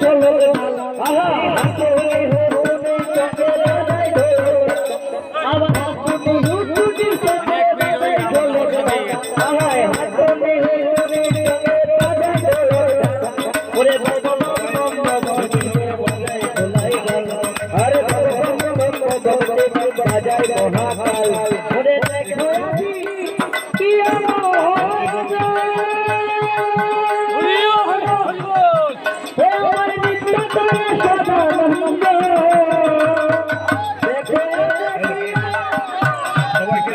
চলে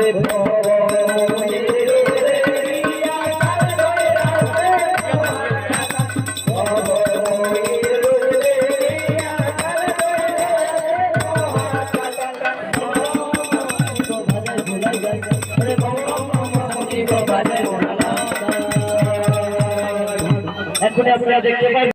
এখনই আপনারা দেখতে পাবেন